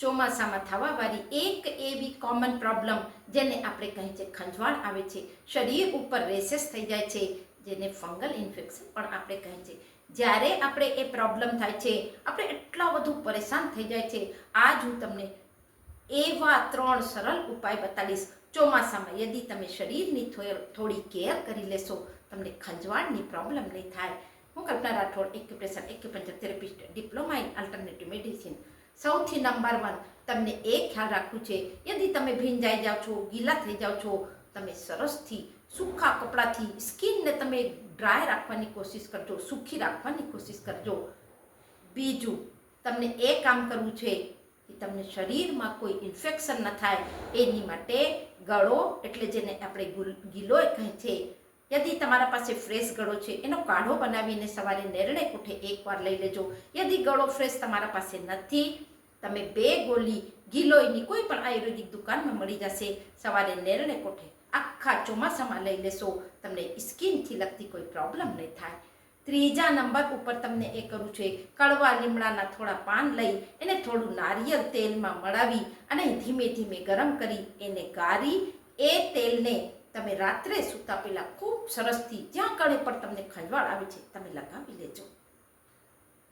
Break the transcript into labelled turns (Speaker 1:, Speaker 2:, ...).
Speaker 1: ચોમાસામાં થવાવાળી એક એવી કોમન પ્રોબ્લેમ જેને આપણે કહીએ છીએ ખંજવાળ આવે છે. શરીર ઉપર રેસેસ થઈ જાય છે, જેને ફંગલ ઇન્ફેક્શન પણ આપણે કહીએ છીએ. જ્યારે આપણે એ પ્રોબ્લેમ થાય છે, આપણે એટલા વધુ પરેશાન થઈ જાય છે. આજ હું તમને એવા ત્રણ સરળ ઉપાય બતાડીશ. ચોમાસામાં યદી તમે શરીરની થોડી કેર કરી લેશો, તમને ખંજવાળની પ્રોબ્લેમ નહીં થાય. હું Kalpana Rathod acupressure acupuncture therapist, diploma in alternative medicine સૌથી નંબર વન. તમને એ ખ્યાલ રાખવું છે, યદી તમે ભીંજાઈ જાઓ છો, ગીલા થઈ જાઓ છો, તમે સરસથી સૂકા કપડાથી સ્કિનને તમે ડ્રાય રાખવાની કોશિશ કરજો સૂકી રાખવાની કોશિશ કરજો. બીજું, તમને એ કામ કરવું છે કે તમને શરીરમાં કોઈ ઇન્ફેક્શન ન થાય, એની માટે ગળો, એટલે જેને આપણે ગુલ- કહે છે, યદી તમારા પાસે ફ્રેશ ગળો છે, એનો કાઢો બનાવીને સવારે નેરણે કોઠે એકવાર લઈ લેજો. યદી ગળો ફ્રેશ તમારા પાસે નથી તમે બે ગોલી ગિલોયની કોઈ પણ આયુર્વેદિક દુકાનમાં મળી જશે. સવારે નેરણે કોઠે આખા ચોમાસામાં લઈ લેશો. તમને સ્કિનથી લગતી કોઈ પ્રોબ્લેમ નહીં થાય. ત્રીજા નંબર ઉપર તમને એ કરવું છે કડવા લીમડાના થોડા પાન લઈ, એને થોડું નારિયેળ તેલમાં મળાવી અને ધીમે ધીમે ગરમ કરી, એને ગારી, એ તેલને તમે રાત્રે સૂતા પહેલાં ખૂબ સરસથી, જ્યાં કણે પણ તમને ખંજવાળ આવે છે, તમે લગાવી લેજો.